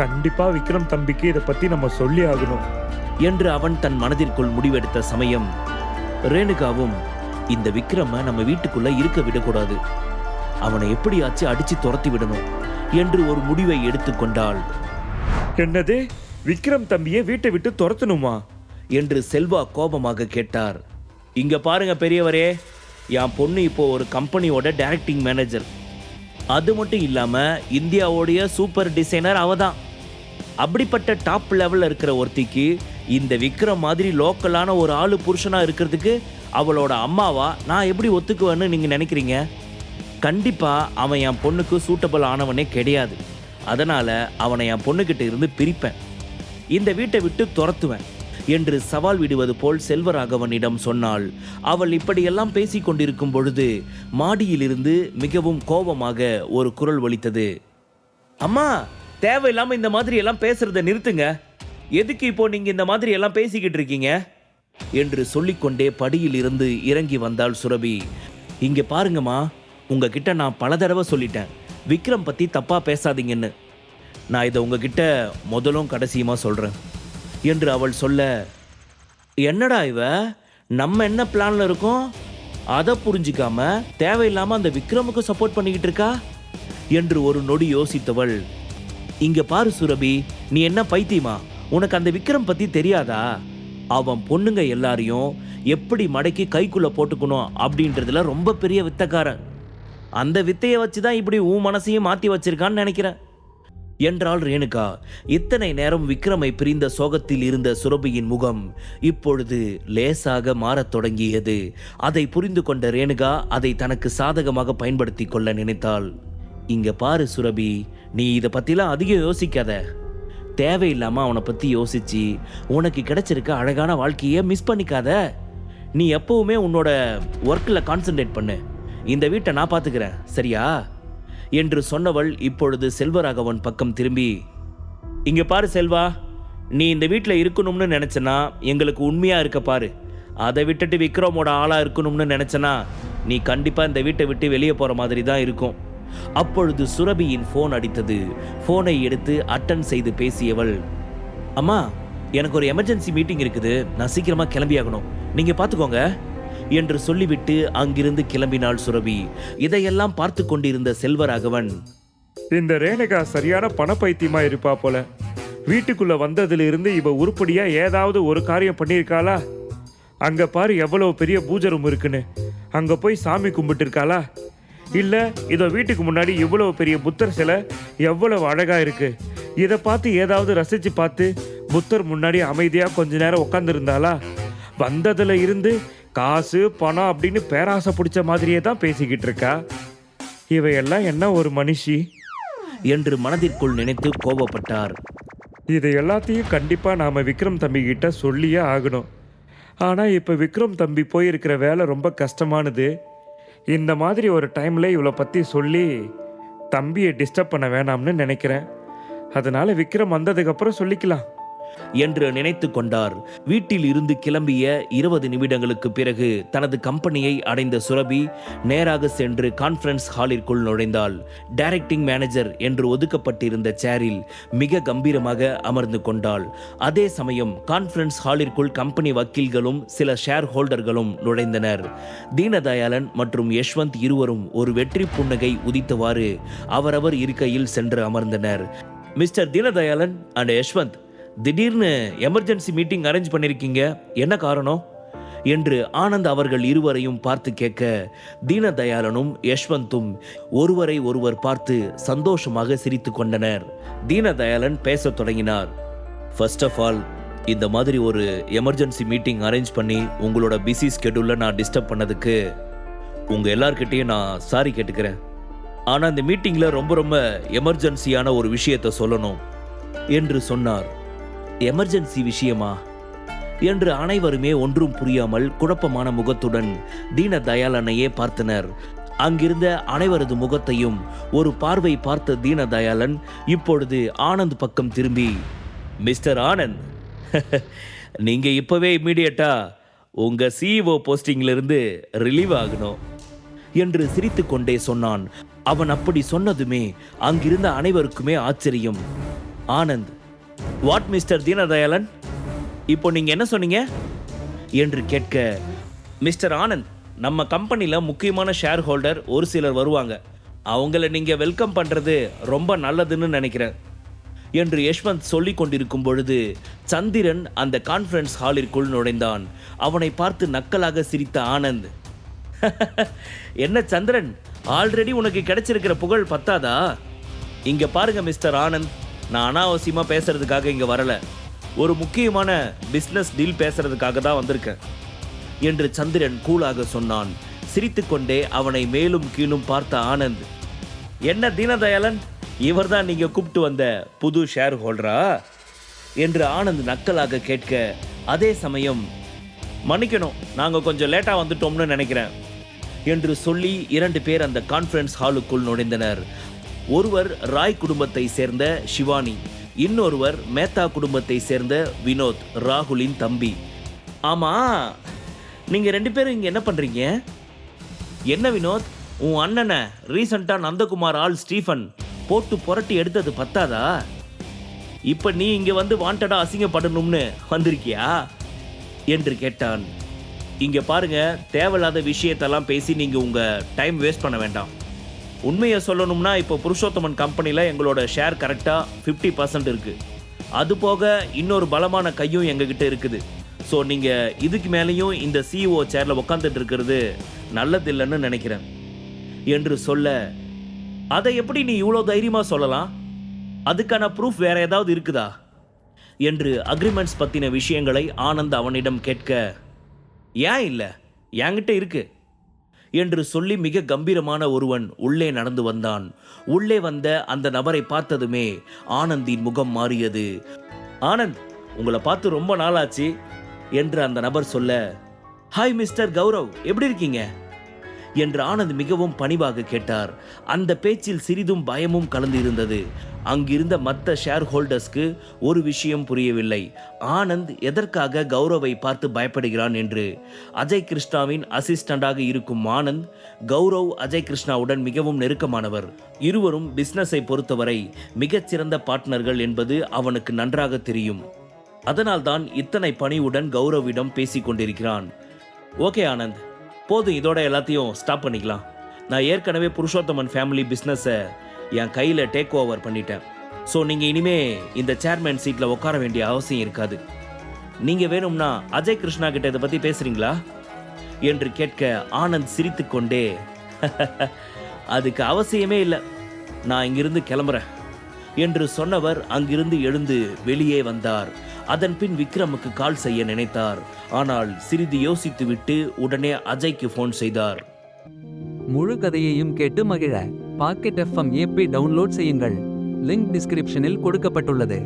கண்டிப்பா விக்ரம் தம்பிக்கு இதை பத்தி நம்ம சொல்லி ஆகணும். என்று அவன் தன் மனதிற்குள் முடிவெடுத்த சமயம் ரேணுகாவும் இந்த விக்ரம நம்ம வீட்டுக்குள்ள இருக்க விடக்கூடாது. அவனை எப்படியாச்சும் அடிச்சு துரத்தி விடணும் என்று ஒரு முடிவை எடுத்துக்கொண்டாள் என்னது? விக்ரம் தம்பியை வீட்டை விட்டு துரத்தணுமா? என்று செல்வா கோபமாக கேட்டார். இங்க பாருங்க பெரியவரே என் பொண்ணு இப்போ ஒரு கம்பெனியோட டைரக்டிங் மேனேஜர் அது மட்டும் இல்லாம இந்தியாவோடைய சூப்பர் டிசைனர் அவ தான் அப்படிப்பட்ட டாப் லெவலில் இருக்கிற ஒருத்திக்கு இந்த விக்ரம் மாதிரி லோக்கலான ஒரு ஆளு புருஷனாக இருக்கிறதுக்கு அவளோட அம்மாவா நான் எப்படி ஒத்துக்குவேன்னு நீங்கள் நினைக்கிறீங்க? கண்டிப்பாக அவன் என் பொண்ணுக்கு சூட்டபிள் ஆனவனே கிடையாது. அதனால் அவனை என் பொண்ணுக்கிட்ட இருந்து பிரிப்பேன். இந்த வீட்டை விட்டு துரத்துவேன் என்று சவால் விடுவது போல் செல்வராகவனிடம் சொன்னாள் அவள் இப்படியெல்லாம் பேசிக் கொண்டிருக்கும் பொழுது மாடியிலிருந்து மிகவும் கோபமாக ஒரு குரல் ஒலித்தது. அம்மா தேவையில்லாம இந்த மாதிரி எல்லாம் பேசுறத நிறுத்துங்க. எதுக்கு இப்போ நீங்க இந்த மாதிரி எல்லாம் பேசிக்கிட்டு இருக்கீங்க? என்று சொல்லிக்கொண்டே படியில் இருந்து இறங்கி வந்தாள் சுரபி. இங்க பாருங்கம்மா உங்ககிட்ட நான் பல தடவை சொல்லிட்டேன். விக்ரம் பத்தி தப்பா பேசாதீங்கன்னு. நான் இதை உங்ககிட்ட முதலும் கடைசியுமா சொல்றேன். என்று அவள் சொல்ல என்னடா இவ? நம்ம என்ன பிளான்ல இருக்கோம்? அதை புரிஞ்சிக்காம தேவையில்லாம அந்த விக்ரமுக்கு சப்போர்ட் பண்ணிக்கிட்டு இருக்கா? என்று ஒரு நொடி யோசித்தவள் இங்க பாரு சுரபி நீ என்ன பைத்தியமா? உனக்கு அந்த விக்ரம் பத்தி தெரியாதா? அவன் பொண்ணுங்க எல்லாரையும் எப்படி மடக்கி கைக்குள்ள போட்டுக்கணும் அப்படின்றதுல ரொம்ப பெரிய வித்தக்காரன். அந்த வித்தையை வச்சு தான் இப்படி உன் மனசையும் மாத்தி வச்சிருக்கான்னு நினைக்கிறேன். என்றாள் ரேணுகா. இத்தனை நேரம் விக்ரமை பிரிந்த சோகத்தில் இருந்த சுரபியின் முகம் இப்பொழுது லேசாக மாறத் தொடங்கியது. அதை புரிந்து கொண்ட ரேணுகா அதை தனக்கு சாதகமாக பயன்படுத்தி கொள்ள நினைத்தாள். இங்க பாரு சுரபி நீ இதை பத்திலாம் அதிகம் யோசிக்காத. தேவையில்லாம அவனை பத்தி யோசிச்சு உனக்கு கிடைச்சிருக்க அழகான வாழ்க்கையை மிஸ் பண்ணிக்காத. நீ எப்பவுமே உன்னோட ஒர்க்கில் கான்சென்ட்ரேட் பண்ணு. இந்த வீட்டை நான் பார்த்துக்கிறேன் சரியா? என்று சொன்னவள் இப்பொழுது செல்வராகவன் பக்கம் திரும்பி இங்க பாரு செல்வா நீ இந்த வீட்டில் இருக்கணும்னு நினைச்சனா எங்களுக்கு உண்மையா இருக்க பாரு. அதை விட்டுட்டு விக்ரமோட ஆளா இருக்கணும்னு நினைச்சனா நீ கண்டிப்பா இந்த வீட்டை விட்டு வெளியே போற மாதிரி தான் இருக்கும். அப்பொழுது சுரபியின் ஃபோன் அடித்தது. ஃபோனை எடுத்து அட்டன் செய்து பேசியவள் அம்மா எனக்கு ஒரு எமர்ஜென்சி மீட்டிங் இருக்குது. நான் சீக்கிரமா கிளம்பியாகணும். நீங்கள் நீங்க பாத்துக்கோங்க என்று சொல்லிவிட்டு அங்கிருந்து கிளம்பினாள் சுரபி. இதையெல்லாம் பார்த்து கொண்டிருந்த செல்வராகவன் இந்த ரேணுகா சரியான பணப்பைத்தியமா இருப்பா போல. வீட்டுக்குள்ள வந்ததுல இருந்து இவ உருப்படியா ஏதாவது ஒரு காரியம் பண்ணியிருக்காளா? அங்க பாரு எவ்வளவு பெரிய பூஜை ரூம் இருக்குன்னு. அங்க போய் சாமி கும்பிட்டு இருக்காளா இல்ல இதோ வீட்டுக்கு முன்னாடி இவ்வளவு பெரிய புத்தர் சிலை எவ்வளவு அழகா இருக்கு. இதை பார்த்து ஏதாவது ரசிச்சு பார்த்து புத்தர் முன்னாடி அமைதியா கொஞ்ச நேரம் உட்காந்துருந்தாளா வந்ததுல இருந்து காசு பணம் அப்படின்னு பேராசை பிடிச்ச மாதிரியே தான் பேசிக்கிட்டு இருக்கா. இவையெல்லாம் என்ன ஒரு மனுஷி? என்று மனதிற்குள் நினைத்து கோபப்பட்டார். இது எல்லாத்தையும் கண்டிப்பா நாம விக்ரம் தம்பி கிட்ட சொல்லியே ஆகணும். ஆனா இப்ப விக்ரம் தம்பி போயிருக்கிற வேலை ரொம்ப கஷ்டமானது. இந்த மாதிரி ஒரு டைமில் இவளை பற்றி சொல்லி தம்பியை டிஸ்டர்ப் பண்ண வேணாம்னு நினைக்கிறேன். அதனால் விக்ரம் வந்ததுக்கப்புறம் சொல்லிக்கலாம். என்று நினைத்து கொண்டார். வீட்டில் இருந்து கிளம்பிய இருபது நிமிடங்களுக்கு பிறகு தனது கம்பெனியை அடைந்த சுரபி நேராக சென்று கான்ஃபரன்ஸ் ஹாலிற்குள் நுழைந்தாள். டைரக்டிங் மேனேஜர் என்று ஒதுக்கப்பட்டிருந்த சேரில் மிக கம்பீரமாக அமர்ந்து கொண்டாள். அதே சமயம் கான்ஃபரன்ஸ் ஹாலிற்குள் கம்பெனி வக்கீல்களும் சில ஷேர் ஹோல்டர்களும் நுழைந்தனர். தீனதயாளன் மற்றும் யஷ்வந்த் இருவரும் ஒரு வெற்றி புன்னகை உதித்தவாறு அவரவர் இருக்கையில் சென்று அமர்ந்தனர். மிஸ்டர் தீனதயாளன் அண்ட் யஷ்வந்த் திடீர்னு எமர்ஜென்சி மீட்டிங் அரேஞ்ச் பண்ணியிருக்கீங்க என்ன காரணம்? என்று ஆனந்த் அவர்கள் இருவரையும் பார்த்து கேட்க தீனதயாளனும் யஷ்வந்தும் ஒருவரை ஒருவர் பார்த்து சந்தோஷமாக சிரித்து கொண்டனர். தீனதயாளன் பேசத் தொடங்கினார். ஃபர்ஸ்ட் ஆஃப் ஆல் இந்த மாதிரி ஒரு எமர்ஜென்சி மீட்டிங் அரேஞ்ச் பண்ணி உங்களோட பிஸி ஸ்கெடியூலில் நான் டிஸ்டர்ப் பண்ணதுக்கு உங்கள் எல்லார்கிட்டேயும் நான் சாரி கேட்டுக்கிறேன். ஆனால் இந்த மீட்டிங்கில் ரொம்ப ரொம்ப எமர்ஜென்சியான ஒரு விஷயத்தை சொல்லணும் என்று சொன்னார். எமர்ஜென்சி விஷயமா? என்று அனைவருமே ஒன்றும் புரியாமல் குழப்பமான முகத்துடன் தீன தயாளனையே பார்த்தனர். அங்கிருந்த அனைவரது முகத்தையும் ஒரு பார்வை பார்த்த தீன தயாளன் இப்பொழுது ஆனந்த் பக்கம் திரும்பி மிஸ்டர் ஆனந்த் நீங்க இப்பவே இம்மீடியட்டா உங்க சிஇஓ போஸ்டிங்கிலிருந்து ரிலீவ் ஆகணும் என்று சிரித்துக்கொண்டே சொன்னான். அவன் அப்படி சொன்னதுமே அங்கிருந்த அனைவருக்குமே ஆச்சரியம். ஆனந்த் வாட் மிஸ்டர் தீனதயாளன் இப்போ நீங்க என்ன சொன்னீங்க? என்று கேட்க மிஸ்டர் ஆனந்த் நம்ம கம்பெனியில் முக்கியமான ஷேர் ஹோல்டர் ஒரு சிலர் வருவாங்க. அவங்கள நீங்க வெல்கம் பண்றது ரொம்ப நல்லதுன்னு நினைக்கிறேன் என்று யஷ்வந்த் சொல்லிக் கொண்டிருக்கும் பொழுது சந்திரன் அந்த கான்ஃபரன்ஸ் ஹாலிற்குள் நுழைந்தான். அவனை பார்த்து நக்கலாக சிரித்த ஆனந்த் என்ன சந்திரன் ஆல்ரெடி உனக்கு கிடைச்சிருக்கிற புகழ் பத்தாதா? இங்க பாருங்க மிஸ்டர் ஆனந்த். நான் அனாவசியமாக பேசுறதுக்காக இங்கே வரல. ஒரு முக்கியமான பிஸ்னஸ் டீல் பேசுறதுக்காக தான் வந்திருக்கேன். என்று சந்திரன் கூலாக சொன்னான். சிரித்துக்கொண்டே அவனை மேலும் கீழும் பார்த்த ஆனந்த். என்ன தீனதயாளன்? இவர்தான் நீங்கள் கூப்பிட்டு வந்த புது ஷேர் ஹோல்டரா என்று ஆனந்த் நக்கலாக கேட்க அதே சமயம் மன்னிக்கணும் நாங்கள் கொஞ்சம் லேட்டாக வந்துட்டோம்னு நினைக்கிறேன். என்று சொல்லி இரண்டு பேர் அந்த கான்ஃபரன்ஸ் ஹாலுக்குள் நுழைந்தனர். ஒருவர் ராய் குடும்பத்தை சேர்ந்த சிவானி இன்னொருவர் மேத்தா குடும்பத்தை சேர்ந்த வினோத் ராகுலின் தம்பி. ஆமா நீங்க ரெண்டு பேரும் இங்க என்ன பண்றீங்க? என்ன வினோத் உன் அண்ணனை ரீசண்டா நந்தகுமார் ஆள் ஸ்டீஃபன் போட்டு புரட்டி எடுத்தது பத்தாதா? இப்ப நீ இங்க வந்து வாண்டடா அசிங்கப்படணும்னு வந்திருக்கியா? என்று கேட்டான். இங்க பாருங்க தேவையில்லாத விஷயத்தெல்லாம் பேசி நீங்க உங்க டைம் வேஸ்ட் பண்ண வேண்டாம். உண்மையை சொல்லணும்னா இப்போ புருஷோத்தமன் கம்பெனியில் எங்களோட ஷேர் கரெக்டாக ஃபிஃப்டி பர்சன்ட் இருக்குது அது போக இன்னொரு பலமான கையும் எங்ககிட்ட இருக்குது. ஸோ நீங்கள் இதுக்கு மேலேயும் இந்த சிஇஓ சேரில் உட்காந்துட்டு இருக்கிறது நல்லதில்லைன்னு நினைக்கிறேன். என்று சொல்ல அதை எப்படி நீ இவ்வளோ தைரியமாக சொல்லலாம்? அதுக்கான ப்ரூஃப் வேற ஏதாவது இருக்குதா? என்று அக்ரிமெண்ட்ஸ் பற்றின விஷயங்களை ஆனந்த் அவனிடம் கேட்க ஏன் இல்லை? என்கிட்ட இருக்குது என்று சொல்லி மிக கம்பீரமான ஒருவன் உள்ளே நடந்து வந்தான். உள்ளே வந்த அந்த நபரை பார்த்ததுமே ஆனந்தின் முகம் மாறியது. ஆனந்த் உங்களை பார்த்து ரொம்ப நாளாச்சு என்று அந்த நபர் சொல்ல ஹாய் மிஸ்டர் கௌரவ் எப்படி இருக்கீங்க? என்று ஆனந்த் மிகவும் பணிவாக கேட்டார். அந்த பேச்சில் சிறிதும் பயமும் கலந்து இருந்தது அங்கிருந்த மற்ற ஷேர் ஹோல்டர்ஸ்க்கு ஒரு விஷயம் புரியவில்லை. ஆனந்த் எதற்காக கௌரவை பார்த்து பயப்படுகிறான் என்று. அஜய் கிருஷ்ணாவின் அசிஸ்டண்டாக இருக்கும் ஆனந்த் கௌரவ் அஜய் கிருஷ்ணாவுடன் மிகவும் நெருக்கமானவர். இருவரும் பிஸ்னஸை பொறுத்தவரை மிகச்சிறந்த பார்ட்னர்கள் என்பது அவனுக்கு நன்றாக தெரியும். அதனால்தான் இத்தனை பணிவுடன் கௌரவிடம் பேசிக் கொண்டிருக்கிறான். ஓகே ஆனந்த். போதும் இதோட எல்லாத்தையும் ஸ்டாப் பண்ணிக்கலாம். நான் ஏற்கனவே புருஷோத்தமன் ஃபேமிலி பிஸ்னஸை என் கையில் டேக் ஓவர் பண்ணிட்டேன். ஸோ நீங்கள் இனிமே இந்த சேர்மேன் சீட்டில் உட்கார வேண்டிய அவசியம் இருக்காது. நீங்கள் வேணும்னா அஜய் கிருஷ்ணா கிட்ட இதை பற்றி பேசுகிறீங்களா என்று கேட்க ஆனந்த் சிரித்துக்கொண்டே அதுக்கு அவசியமே இல்லை. நான் இங்கிருந்து கிளம்புறேன். என்று சொன்னவர் அங்கிருந்து எழுந்து வெளியே வந்தார். அதன் பின் விக்ரமுக்கு கால் செய்ய நினைத்தார். ஆனால் சிறிது யோசித்துவிட்டு உடனே அஜய்க்கு ஃபோன் செய்தார். முழு கதையையும் கேட்டு மகிழ. பாக்கெட் எஃப்எம் ஏபி டவுன்லோட் செய்யுங்கள். லிங்க் டிஸ்கிரிப்ஷனில் கொடுக்கப்பட்டுள்ளது.